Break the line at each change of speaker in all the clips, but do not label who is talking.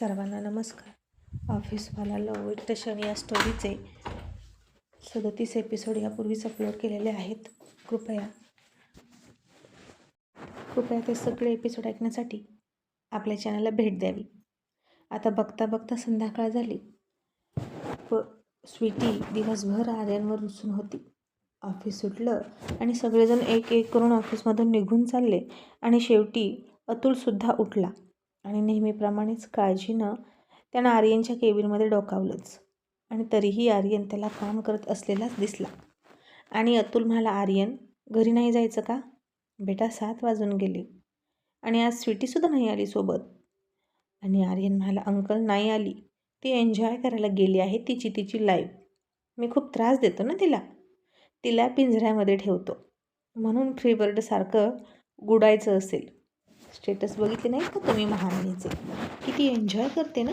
सर्वांना नमस्कार. ऑफिसवाला लव विथ टशन या स्टोरीचे सदतीस एपिसोड यापूर्वीच अपलोड केलेले आहेत. कृपया कृपया ते सगळे एपिसोड ऐकण्यासाठी आपल्या चॅनलला भेट द्यावी. आता बघता बघता संध्याकाळ झाली. व स्वीटी दिवसभर आर्यांवर रुसून होती. ऑफिस सुटलं आणि सगळेजण एक एक करून ऑफिसमधून निघून चालले आणि शेवटी अतुलसुद्धा उठला. आणि नेहमीप्रमाणेच काळजीनं त्यानं आर्यनच्या केबिनमध्ये डोकावलंच. आणि तरीही आर्यन त्याला काम करत असलेलाच दिसला. आणि अतुल म्हणाला आर्यन घरी नाही जायचं का? बेटा सात वाजून गेले. आणि आज स्वीटीसुद्धा नाही आली सोबत. आणि आर्यन म्हणाला अंकल नाही आली. ती एन्जॉय करायला गेली आहे तिची तिची लाईफ. मी खूप त्रास देतो ना तिला. तिला पिंजऱ्यामध्ये ठेवतो. म्हणून फ्रीबर्डसारखं गुडायचं असेल. स्टेटस बघितले नाही का? तुम्ही महाराणीचे. किती एन्जॉय करते ना?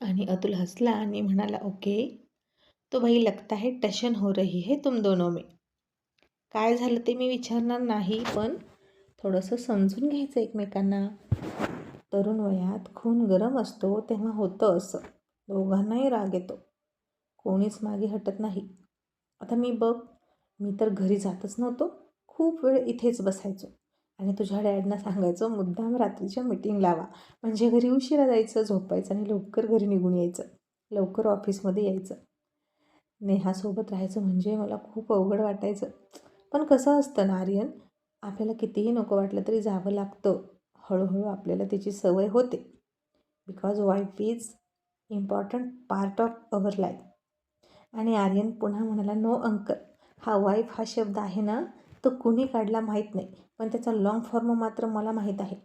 आणि अतुल हसला आणि म्हणाला ओके. तो भाई लगता है टशन हो रही है तुम दोनों में. काय झालं ते मी विचारणार नाही पण थोडंसं समजून घ्यायचं एकमेकांना. तरुण वयात खून गरम असतो तेव्हा होतं असं. दोघांनाही राग येतो. कोणीच मागे हटत नाही. आता मी बघ मी तर घरी जातच नव्हतो. खूप वेळ इथेच बसायचो. आणि तुझ्या डॅडना सांगायचं मुद्दाम रात्रीच्या मीटिंग लावा. म्हणजे घरी उशिरा जायचं झोपायचं आणि लवकर घरी निघून यायचं. लवकर ऑफिसमध्ये यायचं. नेहासोबत राहायचं म्हणजे मला खूप अवघड वाटायचं. पण कसं असतं ना आर्यन आपल्याला कितीही नको वाटलं तरी जावं लागतं. हळूहळू आपल्याला त्याची सवय होते. Because wife is important part of our life आणि आर्यन पुन्हा म्हणाला नो अंकल हा वाईफ हा शब्द आहे ना तो कुणी काढला माहीत नाही पण त्याचा लाँग फॉर्म मात्र मला माहीत आहे.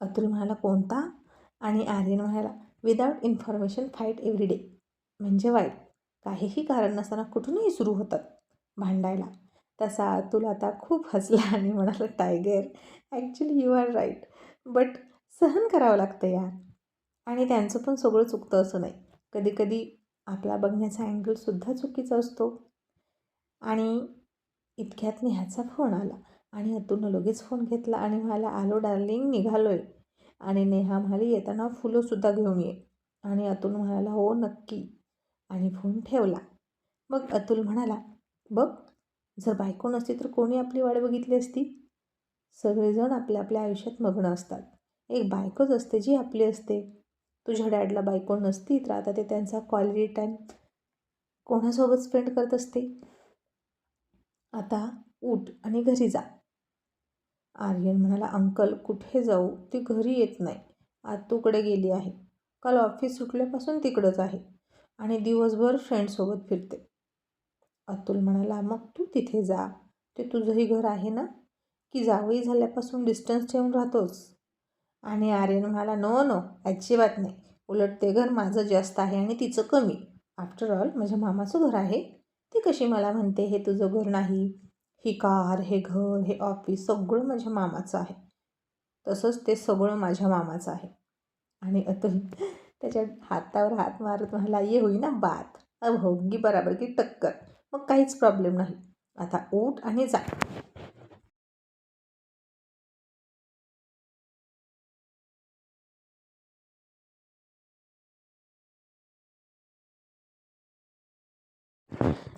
अतुल म्हणाला कोणता? आणि आर्यन म्हणाला without information fight every day म्हणजे वाईट. काहीही कारण नसताना कुठूनही सुरू होतात. भांडायला. तसा अतुल आता खूप हसला आणि म्हणाला tiger actually you are right but सहन करावं लागतं यार. आणि त्यांचं पण सगळं चुकतं असं नाही. कधीकधी आपला बघण्याचा अँगलसुद्धा चुकीचा असतो. आणि इतक्यात नेहाचा फोन आला आणि अतुलनं लगेच फोन घेतला आणि म्हणाला आलो डार्लिंग निघालो आहे आणि नेहा म्हणाली येताना फुलंसुद्धा घेऊन ये. आणि अतुल म्हणाला हो नक्की. आणि फोन ठेवला. मग अतुल म्हणाला बघ जर बायको नसती तर कोणी आपली वाट बघितली असती? सगळेजण आपल्या आपल्या आयुष्यात मग्न असतात. एक बायकोच असते जी आपली असते. तुझ्या डॅडला बायको नसती तर आता ते त्यांचा क्वालिटी टाईम कोणासोबत स्पेंड करत असते? आता उठ आणि घरी जा. आर्यन म्हणाला अंकल कुठे जाऊ? ती घरी येत नाही. आतूकडे गेली आहे. काल ऑफिस सुटल्यापासून तिकडंच आहे आणि दिवसभर फ्रेंडसोबत फिरते. अतुल म्हणाला मग तू तिथे जा. ते तुझंही घर आहे ना? की जावई झाल्यापासून डिस्टन्स ठेवून राहतोस? आणि आर्यन म्हणाला नो नो अजिबात नाही. उलट ते घर माझं जास्त आहे आणि तिचं कमी. आफ्टर ऑल माझ्या मामाचं घर आहे. ती कशी मला म्हणते हे तुझं घर नाही. ही कार हे घर हे ऑफिस सगळं माझ्या मामाचं आहे. तसंच ते सगळं माझ्या मामाचं आहे. आणि अतुल त्याच्या हातावर हात मारत म्हणाला ये होई ना बात. अब होगी बराबर की टक्कर. मग काहीच प्रॉब्लेम नाही. आता उठ आणि जा.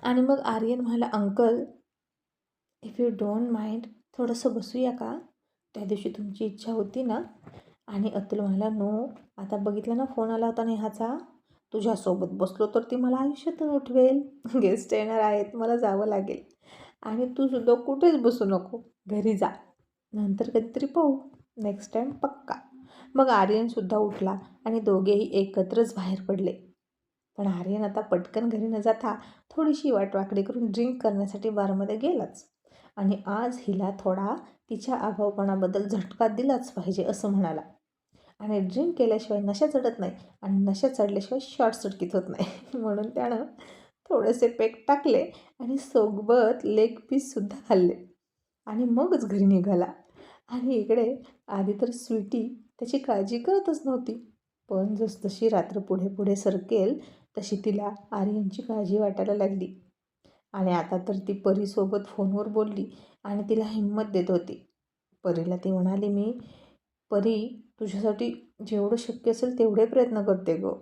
आणि मग आर्यन म्हणाला uncle if you don't mind थोडंसं बसूया का? त्या दिवशी तुमची इच्छा होती ना? आणि अतुल म्हणाला नो आता बघितलं ना फोन आला होता नेहाचा तुझ्यासोबत बसलो तर ती मला आयुष्यातून उठवेल. गेस्ट येणार आहेत मला जावं लागेल. आणि तू सुद्धा कुठेच बसू नको. घरी जा. नंतर कधीतरी पाहू. नेक्स्ट टाईम पक्का. मग आर्यनसुद्धा उठला आणि दोघेही एकत्रच बाहेर पडले. पण आर्यन आता पटकन घरी न जाता थोडीशी वाटवाकडी करून ड्रिंक करण्यासाठी बारमध्ये गेलाच. आणि आज हिला थोडा तिच्या अभावपणाबद्दल झटका दिलाच पाहिजे असं म्हणाला. आणि ड्रिंक केल्याशिवाय नशा चढत नाही आणि नशा चढल्याशिवाय शॉर्ट सर्किट होत नाही. म्हणून त्यानं थोडेसे पेक टाकले आणि सोबत लेग पीससुद्धा खाल्ले. आणि मगच घरी निघाला. आणि इकडे आधी तर स्वीटी त्याची काळजी करतच नव्हती. पण जसजशी रात्र पुढे पुढे सरकेल तशी तिला आर्यनची काळजी वाटायला लागली. आणि आता तर ती परीसोबत फोनवर बोलली आणि तिला हिंमत देत होती. परीला ती म्हणाली मी परी तुझ्यासाठी जेवढं शक्य असेल तेवढे प्रयत्न करते ग.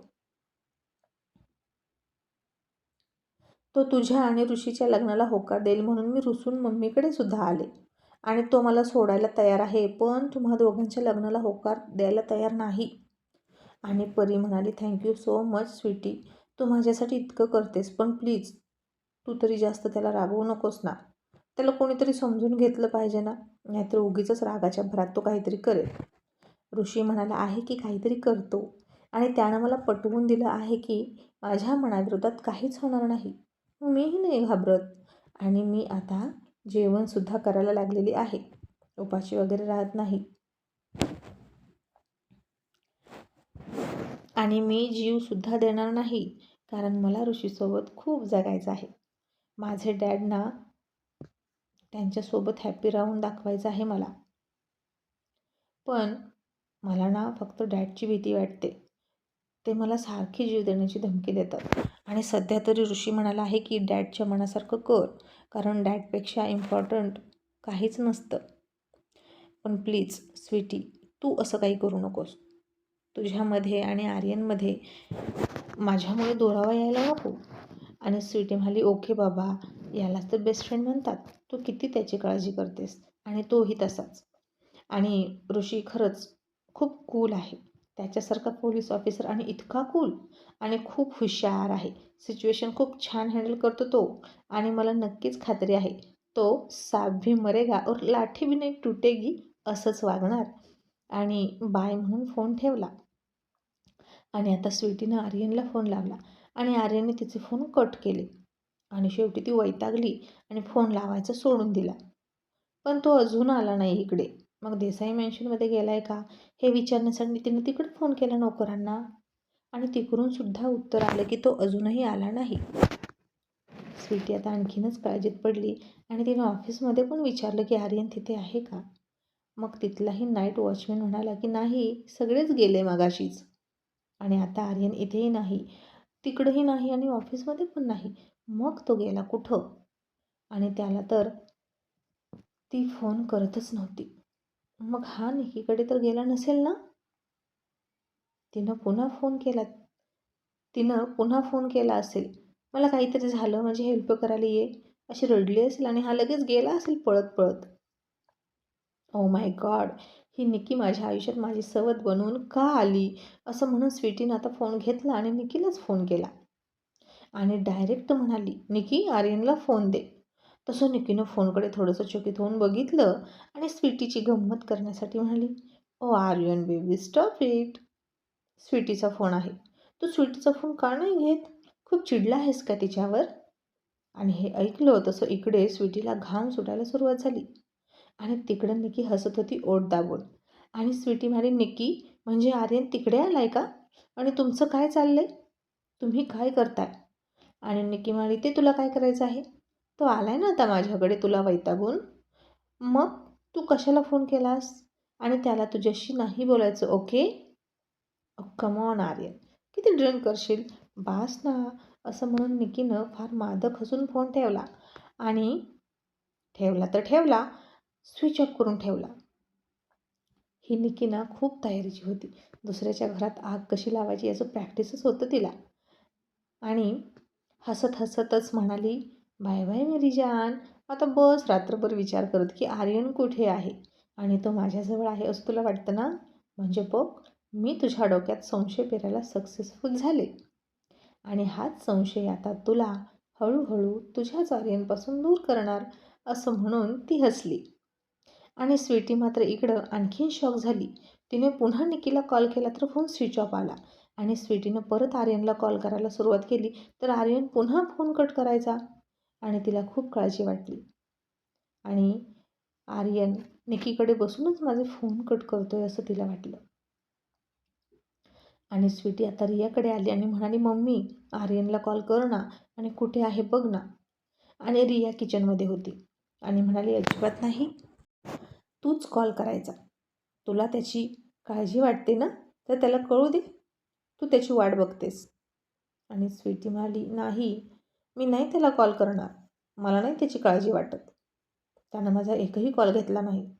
तो तुझ्या आणि ऋषीच्या लग्नाला होकार देईल म्हणून मी रुसून मम्मीकडे सुद्धा आले. आणि तो मला सोडायला तयार आहे पण तुम्हा दोघांच्या लग्नाला होकार द्यायला तयार नाही. आणि परी म्हणाली thank you so much Sweety. तू माझ्यासाठी इतकं करतेस पण प्लीज तू तरी जास्त त्याला रागवू नकोस ना. त्याला कोणीतरी समजून घेतलं पाहिजे ना नाहीतर उगीच रागाच्या भरात तो काहीतरी करेल. ऋषी म्हणाला आहे की काहीतरी करतो? आणि त्यानं मला पटवून दिलं आहे की माझ्या मनाविरोधात काहीच होणार नाही. मीही नाही घाबरत. आणि मी आता जेवणसुद्धा करायला लागलेली आहे. उपाशी वगैरे राहत नाही. आणि मी जीवसुद्धा देणार नाही कारण मला ऋषीसोबत खूप जगायचं आहे. माझे डॅडना त्यांच्यासोबत हॅपी राहून दाखवायचं आहे मला. पण मला ना फक्त डॅडची भीती वाटते. ते मला सारखी जीव देण्याची धमकी देतात. आणि सध्या तरी ऋषी म्हणाला आहे की डॅडच्या मनासारखं कर कारण डॅडपेक्षा इम्पॉर्टंट काहीच नसतं. पण प्लीज स्वीटी तू असं काही करू नकोस. तुझ्यामध्ये आणि आर्यनमध्ये माझ्यामुळे दोरावा यायला नको. आणि स्वीटी म्हणाली ओके बाबा यालाच तर बेस्ट फ्रेंड म्हणतात. तू किती त्याची काळजी करतेस. आणि तोही तसाच. आणि ऋषी खरंच खूप कूल आहे. त्याच्यासारखा पोलीस ऑफिसर आणि इतका कूल आणि खूप हुशार आहे. सिच्युएशन खूप छान हँडल करतो तो. आणि मला नक्कीच खात्री आहे तो साप भी मरेगा और लाठी भी नाही तुटेगी असंच वागणार. आणि बाय म्हणून फोन ठेवला. आणि आता स्वीटीनं आर्यनला फोन लावला आणि आर्यनने तिचे फोन कट केले. आणि शेवटी ती वैतागली आणि फोन लावायचा सोडून दिला. पण तो अजून आला नाही इकडे. मग देसाई मेन्शनमध्ये गेला आहे का? हे विचारण्यासाठी तिने तिकडे फोन केला नोकरांना. आणि तिकडून सुद्धा उत्तर आलं की तो अजूनही आला नाही. स्वीटी आता आणखीनच काळजीत पडली आणि तिने ऑफिसमध्ये पण विचारलं की आर्यन तिथे आहे का? मग तिथलाही नाईट वॉचमॅन म्हणाला की नाही सगळेच गेले मगाशीच. आणि आता आर्यन इथेही नाही. तिकडंही नाही आणि ऑफिसमध्ये पण नाही. मग तो गेला कुठं? आणि त्याला तर ती फोन करतच नव्हती. मग हा निकीकडे तर गेला नसेल ना? तिनं पुन्हा फोन केला. तिनं पुन्हा फोन केला असेल. मला काहीतरी झालं म्हणजे हेल्प करायला ये. अशी रडली असेल आणि हा लगेच गेला असेल पळत पळत ओ माय गॉड ही निकी माझ्या आयुष्यात माझी सवत बनवून का आली? असं म्हणून स्वीटीनं आता फोन घेतला आणि निकीलाच फोन केला. आणि डायरेक्ट म्हणाली निकी आर्यनला फोन दे. तसं निकीनं फोनकडे थोडंसं चकित होऊन बघितलं आणि स्वीटीची गंमत करण्यासाठी म्हणाली oh Aryan baby stop it. स्वीटीचा फोन आहे. तू स्वीटीचा फोन का नाही घेत? खूप चिडला आहेस का तिच्यावर? आणि हे ऐकलं तसं इकडे स्वीटीला घाम सुटायला सुरुवात झाली. आणि तिकडं निकी हसत होती ओढ दाबून. आणि स्वीटी म्हणे निकी म्हणजे आर्यन तिकडे आलाय का? आणि तुमचं काय चाललंय? तुम्ही काय करताय? आणि निकी म्हणाली ते तुला काय करायचं आहे? तो आलाय ना आता माझ्याकडे तुला वैतागून. मग तू कशाला फोन केलास? आणि त्याला तुझ्याशी नाही बोलायचं ओके? कमॉन आर्यन. किती ड्रिंक करशील? बास ना. असं म्हणून निकीनं फार मादक हसून फोन ठेवला. आणि ठेवला तर ठेवला स्विच ऑफ करून ठेवला. ही निकिना खूप तयारीची होती. दुसऱ्याच्या घरात आग कशी लावायची याचं प्रॅक्टिसच होतं तिला. आणि हसत हसतच म्हणाली बाय बाय मेरी जान. आता बस रात्रभर विचार करत की आर्यन कुठे आहे? आणि तो माझ्याजवळ आहे असं तुला वाटतं ना? म्हणजे बघ मी तुझ्या डोक्यात संशय पेरायला सक्सेसफुल झाले. आणि हाच संशय आता तुला हळूहळू तुझ्याच आर्यनपासून दूर करणार असं म्हणून ती हसली. आणि स्वीटी मात्र इकडं आणखीन शॉक झाली. तिने पुन्हा निकीला कॉल केला तर फोन स्विच ऑफ आला. आणि स्वीटीनं परत आर्यनला कॉल करायला सुरुवात केली. तर आर्यन पुन्हा फोन कट करायचा. आणि तिला खूप काळजी वाटली. आणि आर्यन निकीकडे बसूनच माझे फोन कट करतोय असं तिला वाटलं. आणि स्वीटी आता रियाकडे आली आणि म्हणाली मम्मी आर्यनला कॉल कर ना आणि कुठे आहे बघ ना. आणि रिया किचनमध्ये होती. आणि म्हणाली अजिबात नाही. तूच कॉल करायचा. तुला त्याची काळजी वाटते ना? तर त्याला कळू दे. तू त्याची वाट बघतेस. आणि स्वीटी म्हणाली नाही मी नाही त्याला कॉल करणार. मला नाही त्याची काळजी वाटत. त्यानं माझा एकही कॉल घेतला नाही.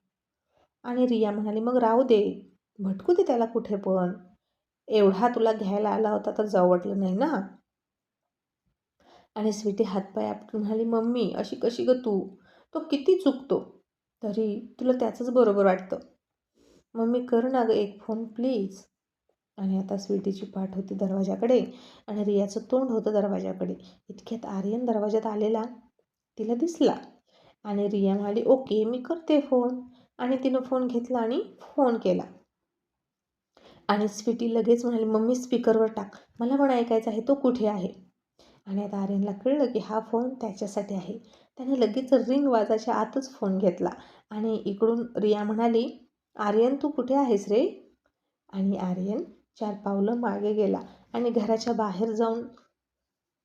आणि रिया म्हणाली मग राहू दे. भटकू दे त्याला कुठे पण. एवढा तुला घ्यायला आला होता तर जाऊ वाटलं नाही ना? आणि स्वीटी हातपाय आपटून म्हणाली मम्मी अशी कशी ग तू? तो किती चुकतो. तरी तुला त्याचंच बरोबर वाटतं. मम्मी कर ना गं एक फोन प्लीज. आणि आता स्वीटीची पाठ होती दरवाजाकडे आणि रियाचं तोंड होतं दरवाजाकडे. इतक्यात आर्यन दरवाजात आलेला तिला दिसला. आणि रिया म्हणाली ओके मी करते फोन. आणि तिनं फोन घेतला आणि फोन केला. आणि स्वीटी लगेच म्हणाली मम्मी स्पीकरवर टाक. मला पण ऐकायचं आहे तो कुठे आहे? आणि आता आर्यनला कळलं की हा फोन त्याच्यासाठी आहे. त्याने लगेच रिंग वाजाच्या आतच फोन घेतला आणि इकडून रिया म्हणाली आर्यन तू कुठे आहेस रे? आणि आर्यन चार पावलं मागे गेला आणि घराच्या बाहेर जाऊन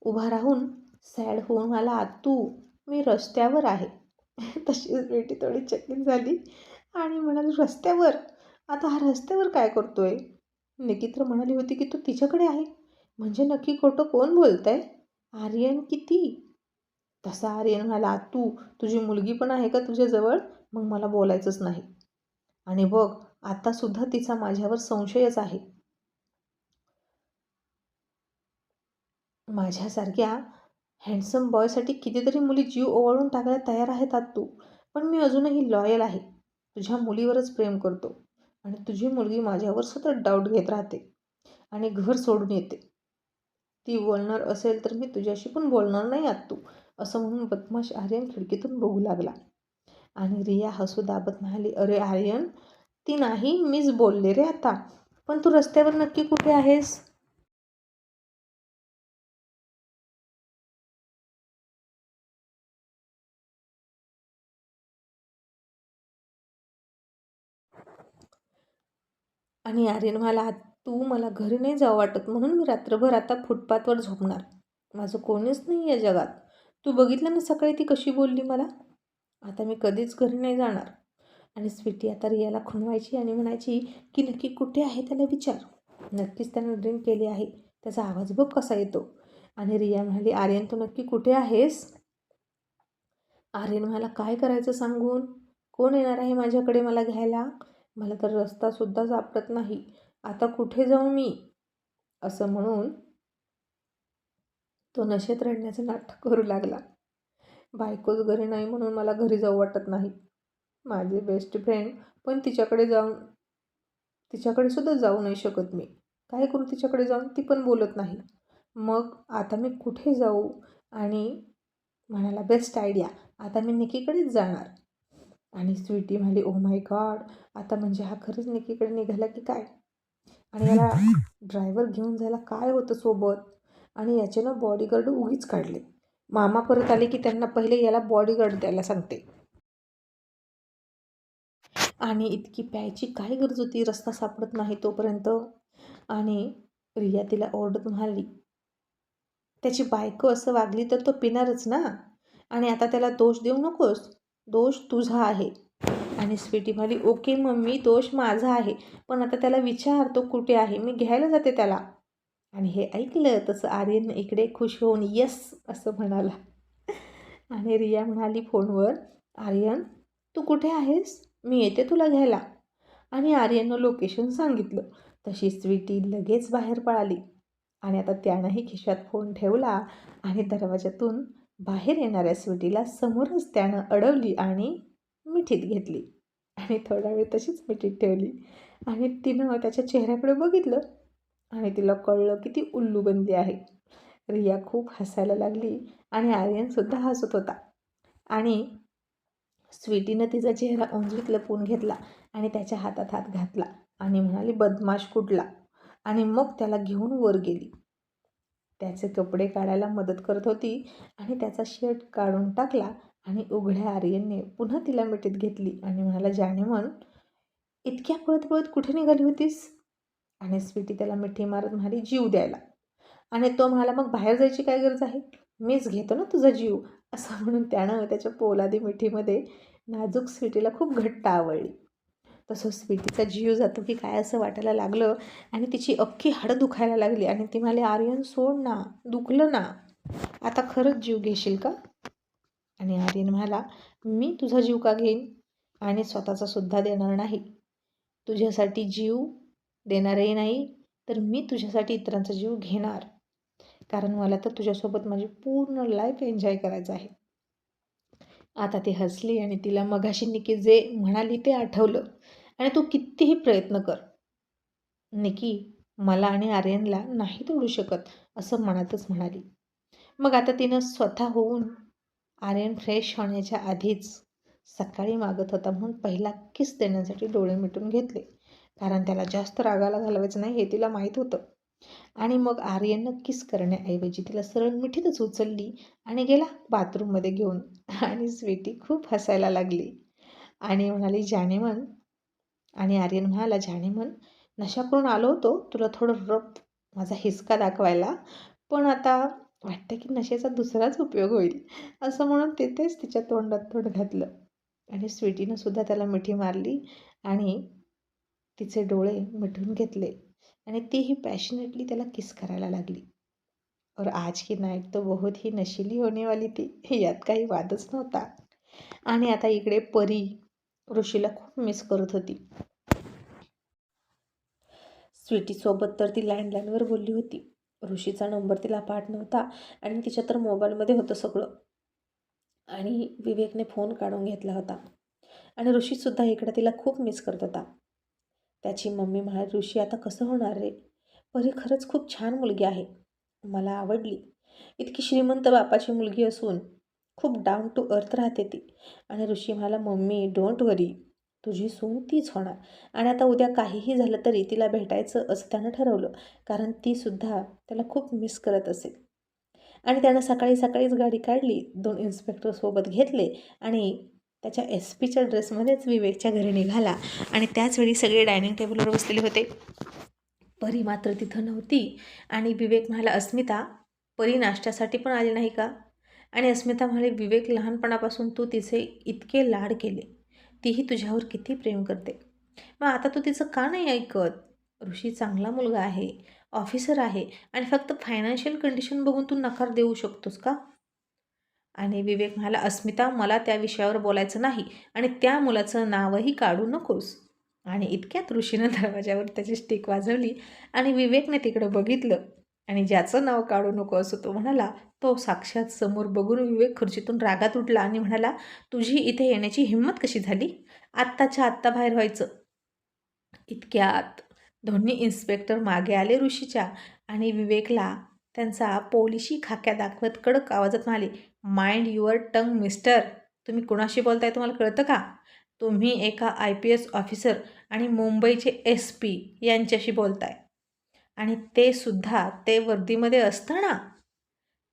उभा राहून सॅड होऊन मला तू मी रस्त्यावर आहे. तशीच बेटी थोडी चकित झाली आणि म्हणाली रस्त्यावर? आता हा रस्त्यावर काय करतोय? निकित्र म्हणाली होती की तू तिच्याकडे आहे. म्हणजे नक्की खोटं कोण बोलत आहे आर्यन किती तसा आर्यन म्हणाला तू तुझी मुलगी पण आहे का तुझ्याजवळ? मग मला बोलायचंच नाही. आणि बघ आतासुद्धा तिचा माझ्यावर संशयच आहे. माझ्यासारख्या हँडसम बॉयसाठी कितीतरी मुली जीव ओवाळून टाकायला तयार आहेत तू. पण मी अजूनही लॉयल आहे. तुझ्या मुलीवरच प्रेम करतो. आणि तुझी मुलगी माझ्यावर सतत डाऊट घेत राहते. आणि घर सोडून येते. ती बोलणार असेल तर मी तुझ्याशी पण बोलणार नाही आत तू. असं म्हणून बदमाश आर्यन खिडकीतून बघू लागला. आणि रिया हसू दाबत म्हणाली अरे आर्यन ती नाही मीच बोलले रे आता. पण तू रस्त्यावर नक्की कुठे आहेस? आणि आर्यन मला तू मला घरी नाही जावं वाटत म्हणून मी रात्रभर आता फुटपाथवर झोपणार. माझं कोणीच नाही आहे जगात. तू बघितलं ना सकाळी ती कशी बोलली मला? आता मी कधीच घरी नाही जाणार. आणि स्वीटी आता रियाला खुणवायची आणि म्हणायची की नक्की कुठे आहे त्याला विचार. नक्कीच त्यानं ड्रिंक केली आहे. त्याचा आवाज बघ कसा येतो. आणि रिया म्हणाली आर्यन तू नक्की कुठे आहेस? आर्यन मला काय करायचं सांगून? कोण येणार आहे माझ्याकडे मला घ्यायला? मला तर रस्तासुद्धा सापडत नाही. आता कुठे जाऊ मी? असं म्हणून तो नशेत रडण्याचं नाटक करू लागला. बायकोच घरी नाही म्हणून मला घरी जाऊ वाटत नाही. माझे बेस्ट फ्रेंड पण तिच्याकडे जाऊन तिच्याकडे सुद्धा जाऊ नाही शकत मी. काय करू तिच्याकडे जाऊन? ती पण बोलत नाही. मग आता मी कुठे जाऊ? आणि म्हणाला बेस्ट आयडिया आता मी निकीकडेच जाणार. आणि स्वीटी म्हणाली ओ माय गॉड आता म्हणजे हा खरंच निकीकडे निघाला की काय? आणि याला ड्रायव्हर घेऊन जायला काय होतं सोबत? आणि याचे ना बॉडीगार्ड उगीच काढले. मामा परत आले की त्यांना पहिले याला बॉडीगार्ड द्यायला सांगते. आणि इतकी प्यायची काय गरज होती? रस्ता सापडत नाही तोपर्यंत. आणि रिया तिला ओरडत म्हणाली त्याची बायको असं वागली तर तो पिणारच ना? आणि आता त्याला दोष देऊ नकोस? दोष तुझा आहे. आणि स्वीटी म्हणाली ओके मम्मी दोष माझा आहे. पण आता त्याला विचार तो कुठे आहे? मी घ्यायला जाते त्याला. आणि हे ऐकलं तसं आर्यन इकडे खुश होऊन यस असं म्हणाला. आणि रिया म्हणाली फोनवर आर्यन तू कुठे आहेस? मी येते तुला घ्यायला. आणि आर्यननं लोकेशन सांगितलं. तशी स्वीटी लगेच बाहेर पळाली. आणि आता त्यानंही खिशात फोन ठेवला आणि दरवाजातून बाहेर येणाऱ्या स्वीटीला समोरच त्यानं अडवली आणि मिठीत घेतली. आणि थोडा वेळ तशीच मिठीत ठेवली. आणि तिनं त्याच्या चेहऱ्याकडे बघितलं. आणि तिला कळलं की ती उल्लूबंदी आहे. रिया खूप हसायला लागली आणि आर्यनसुद्धा हसत होता. आणि स्वीटीनं तिचा चेहरा ओंजळीत लपवून घेतला आणि त्याच्या हातात हात घातला आणि म्हणाली बदमाश कुठला? आणि मग त्याला घेऊन वर गेली. त्याचे कपडे काढायला मदत करत होती आणि त्याचा शर्ट काढून टाकला आणि उघड्या आर्यनने पुन्हा तिला मिठीत घेतली आणि म्हणाला जाणे म्हण इतक्या पळत पळत कुठे निघाली होतीस? आणि स्वीटी त्याला मिठी मारत म्हणाली जीव द्यायला. आणि तो म्हणाला मग बाहेर जायची काय गरज आहे? मीच घेतो ना तुझा जीव. असं म्हणून त्यानं त्याच्या पोलादी मिठीमध्ये नाजूक स्वीटीला खूप घट्ट आवडली तसं स्वीटीचा जीव जातो की काय असं वाटायला लागलं आणि तिची अख्खी हाडं दुखायला लागली आणि ती म्हणाली आर्यन सोड ना दुखलं ना. आता खरंच जीव घेशील का? आणि आर्यन म्हणाला मी तुझा जीव का घेईन? आणि स्वतःचा सुद्धा देणार नाही. तुझ्यासाठी जीव देणारही नाही तर मी तुझ्यासाठी इतरांचा जीव घेणार. कारण मला तर तुझ्यासोबत माझी पूर्ण लाईफ एन्जॉय करायचं आहे. आता ती हसली आणि तिला मगाशी निकी जे म्हणाली ते आठवलं. आणि तू कितीही प्रयत्न कर. निकी मला आणि आर्यनला नाही तोडू शकत असं मनातच म्हणाली. मग आता तिनं स्वतः होऊन आर्यन फ्रेश होण्याच्या आधीच सकाळी मागत होता म्हणून पहिला किस देण्यासाठी डोळे मिटून घेतले. कारण त्याला जास्त रागाला घालवायचं नाही हे तिला माहीत होतं. आणि मग आर्यननं किस करण्याऐवजी तिला सरळ मिठीतच उचलली आणि गेला बाथरूममध्ये घेऊन. आणि स्वीटी खूप हसायला लागली. आणि म्हणाली जाणेमन आणि आर्यन म्हणाला जाणेमन नशा करून आलो होतो. तुला थोडं रफ माझा हिसका दाखवायला. पण आता वाटतं की नशेचा दुसराच उपयोग होईल. असं म्हणून तिथेच तिच्या तोंडात तोंड घातलं. आणि स्वीटीनं सुद्धा त्याला मिठी मारली आणि तिचे डोळे मिटून घेतले आणि तीही पॅशनेटली त्याला किस करायला लागली. और आज की नाईट तो बहुत ही नशिली होने वाली ती यात काही वादच नव्हता. आणि आता इकडे परी ऋषीला खूप मिस करत होती. स्वीटीसोबत तर ती लँडलाईनवर बोलली होती. ऋषीचा नंबर तिला पाठ नव्हता आणि तिच्या तर मोबाईलमध्ये होतं सगळं. आणि विवेकने फोन काढून घेतला होता. आणि ऋषीसुद्धा इकडं तिला खूप मिस करत होता. त्याची मम्मी म्हणाली ऋषी आता कसं होणार रे? परी खरंच खूप छान मुलगी आहे. मला आवडली. इतकी श्रीमंत बापाची मुलगी असून खूप डाऊन टू अर्थ राहते ती. आणि ऋषी म्हणाला मम्मी डोंट वरी तुझी सून तीच होणार. आणि आता उद्या काहीही झालं तरी तिला भेटायचं असं त्यानं ठरवलं. कारण तीसुद्धा त्याला खूप मिस करत असेल आणि त्यानं सकाळी सकाळीच गाडी काढली. दोन इन्स्पेक्टरसोबत घेतले आणि त्याच्या एस पीच्या ड्रेसमध्येच विवेकच्या घरी निघाला. आणि त्याचवेळी सगळे डायनिंग टेबलवर बसलेले होते. परी मात्र तिथं नव्हती. आणि विवेक म्हणाला अस्मिता परी नाश्त्यासाठी पण आली नाही का? आणि अस्मिता म्हणाले विवेक लहानपणापासून तू तिचे इतके लाड केले. तीही तुझ्यावर किती प्रेम करते. मग आता तू तिचं का नाही ऐकत? ऋषी चांगला मुलगा आहे ऑफिसर आहे आणि फक्त फायनान्शियल कंडिशन बघून तू नकार देऊ शकतोस का? आणि विवेक म्हणाला अस्मिता मला त्या विषयावर बोलायचं नाही आणि त्या मुलाचं नावही काढू नकोस. आणि इतक्यात ऋषीनं दरवाजावर त्याची स्टिक वाजवली आणि विवेकने तिकडं बघितलं. आणि ज्याचं नाव काढू नको असं तो म्हणाला तो साक्षात समोर बघून विवेक खुर्चीतून रागात उठला आणि म्हणाला तुझी इथे येण्याची हिंमत कशी झाली? आत्ताच्या आत्ता बाहेर व्हायचं. इतक्यात दोन्ही इन्स्पेक्टर मागे आले ऋषीच्या आणि विवेकला त्यांचा पोलिशी खाक्या दाखवत कडक आवाजात म्हणाले माइंड युअर टंग मिस्टर. तुम्ही कुणाशी बोलताय तुम्हाला कळतं का? तुम्ही एका आय पी एस ऑफिसर आणि मुंबईचे एस पी यांच्याशी बोलताय. आणि ते सुद्धा ते वर्दीमध्ये असताना?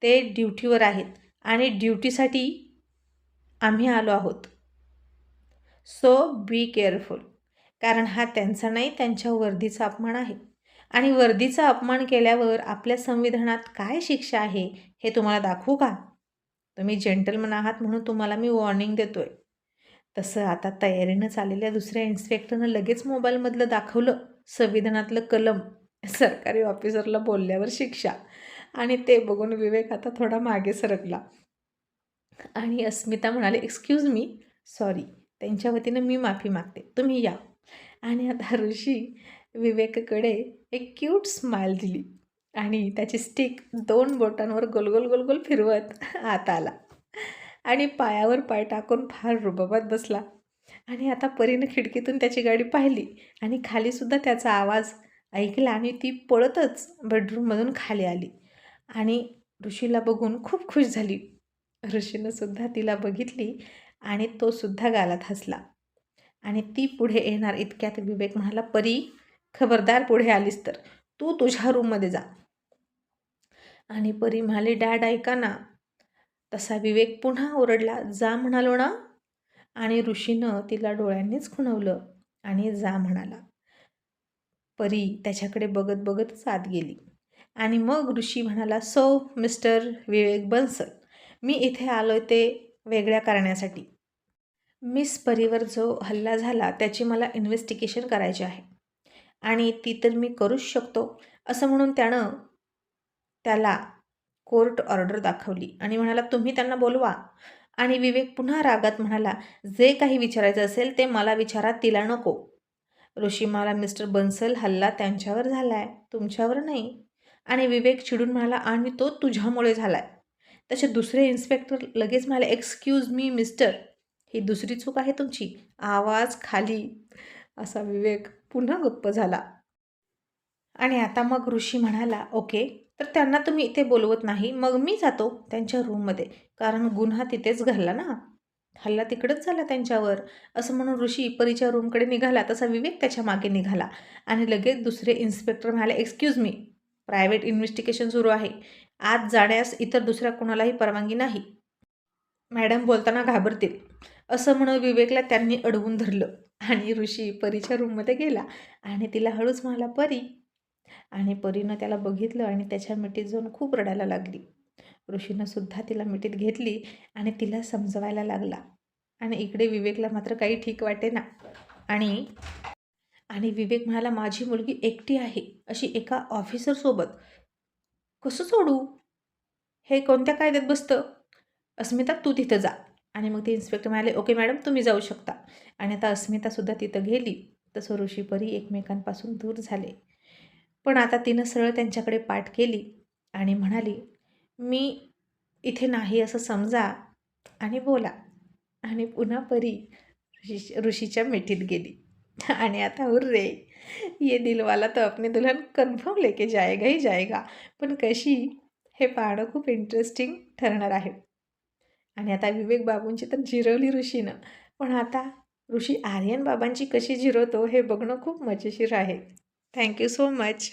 ते ड्युटीवर आहेत आणि ड्युटीसाठी आम्ही आलो आहोत. सो बी केअरफुल कारण हा त्यांचा नाही त्यांच्या वर्दीचा अपमान आहे. आणि वर्दीचा अपमान केल्यावर आपल्या संविधानात काय शिक्षा आहे हे तुम्हाला दाखवू का? तुम्ही जेंटलमन आहात म्हणून तुम्हाला मी वॉर्निंग देतो आहे तसं आता तयारीनं चाललेल्या दुसऱ्या इन्स्पेक्टरनं लगेच मोबाईलमधलं दाखवलं संविधानातलं कलम. सरकारी ऑफिसरला बोलल्यावर शिक्षा. आणि ते बघून विवेक आता थोडा मागे सरकला. आणि अस्मिता म्हणाले एक्सक्यूज मी सॉरी त्यांच्या वतीनं मी माफी मागते. तुम्ही या. आणि आता ऋषी विवेककडे एक क्यूट स्माईल दिली आणि त्याची स्टिक दोन बोटांवर गोलगोल गोलगोल फिरवत आत आला. आणि पायावर पाय टाकून फार रुबाबात बसला. आणि आता परीनं खिडकीतून त्याची गाडी पाहिली आणि खालीसुद्धा त्याचा आवाज ऐकला आणि ती पळतच बेडरूममधून खाली आली. आणि ऋषीला बघून खूप खुश झाली. ऋषीनं सुद्धा तिला बघितली आणि तो सुद्धा गालात हसला. आणि ती पुढे येणार इतक्यात विवेक म्हणाला परी खबरदार पुढे आलीस तर. तू तुझ्या रूममध्ये जा. आणि परी म्हणाली डॅड ऐका ना तसा विवेक पुन्हा ओरडला जा म्हणालो ना. आणि ऋषीनं तिला डोळ्यांनीच खुणवलं आणि जा म्हणाला. परी त्याच्याकडे बघत बघतच आत गेली. आणि मग ऋषी म्हणाला सो मिस्टर विवेक बन्सल मी इथे आलो ते वेगळ्या करण्यासाठी मिस परीवर जो हल्ला झाला त्याची मला इन्व्हेस्टिगेशन करायची आहे. आणि ती तर मी करूच शकतो असं म्हणून त्यानं त्याला कोर्ट ऑर्डर दाखवली आणि म्हणाला तुम्ही त्यांना बोलवा. आणि विवेक पुन्हा रागात म्हणाला जे काही विचारायचं असेल ते मला विचारा तिला नको. ऋषिमाला मिस्टर बन्सल हल्ला त्यांच्यावर झाला आहे तुमच्यावर नाही. आणि विवेक चिडून म्हणाला आणि तो तुझ्यामुळे झाला आहे तसे दुसरे इन्स्पेक्टर लगेच म्हणाले एक्सक्यूज मी मिस्टर ही दुसरी चूक आहे तुमची आवाज खाली. असा विवेक पुन्हा गप्प झाला. आणि आता मग ऋषी म्हणाला ओके तर त्यांना तुम्ही इथे बोलवत नाही मग मी जातो त्यांच्या रूममध्ये कारण गुन्हा तिथेच घालला ना. हल्ला तिकडंच झाला त्यांच्यावर. असं म्हणून ऋषी परीच्या रूमकडे निघाला तसा विवेक त्याच्यामागे निघाला. आणि लगेच दुसरे इन्स्पेक्टर म्हणाले एक्सक्यूज मी प्रायव्हेट इन्व्हेस्टिगेशन सुरू आहे. आत जाण्यास इतर दुसऱ्या कोणालाही परवानगी नाही. मॅडम बोलताना घाबरतील. असं म्हणून विवेकला त्यांनी अडवून धरलं. आणि ऋषी परीच्या रूममध्ये गेला आणि तिला हळूच म्हणाला परी. आणि परीनं त्याला बघितलं आणि त्याच्या मिठीत जाऊन खूप रडायला लागली. ऋषीनं सुद्धा तिला मिठीत घेतली आणि तिला समजवायला लागला. आणि इकडे विवेकला मात्र काही ठीक वाटे ना आणि आणि विवेक म्हणाला माझी मुलगी एकटी आहे अशी एका ऑफिसरसोबत कसं सोडू? हे कोणत्या कायद्यात बसतं? अस्मिता तू तिथं जा. आणि मग ते इन्स्पेक्टर म्हणाले ओके मॅडम तुम्ही जाऊ शकता. आणि आता अस्मितासुद्धा तिथं गेली. तसं ऋषीपरी एकमेकांपासून दूर झाले. पण आता तिनं सरळ त्यांच्याकडे पाठ केली आणि म्हणाली मी इथे नाही असं समजा. आणि बोला. आणि पुन्हा परी ऋषी ऋषीच्या मिठीत गेली. आणि आता उर्रे ये दिलवाला तर अपने दुल्हन कन्फर्म लेके जाएगा ही जाएगा. पण कशी? हे पाहणं खूप इंटरेस्टिंग ठरणार आहे. आणि आता विवेक बाबूंची तर जिरवली ऋषीनं. पण आता ऋषी आर्यन बाबांची कशी जिरवतो हे बघणं खूप मजेशीर आहे. Thank you so much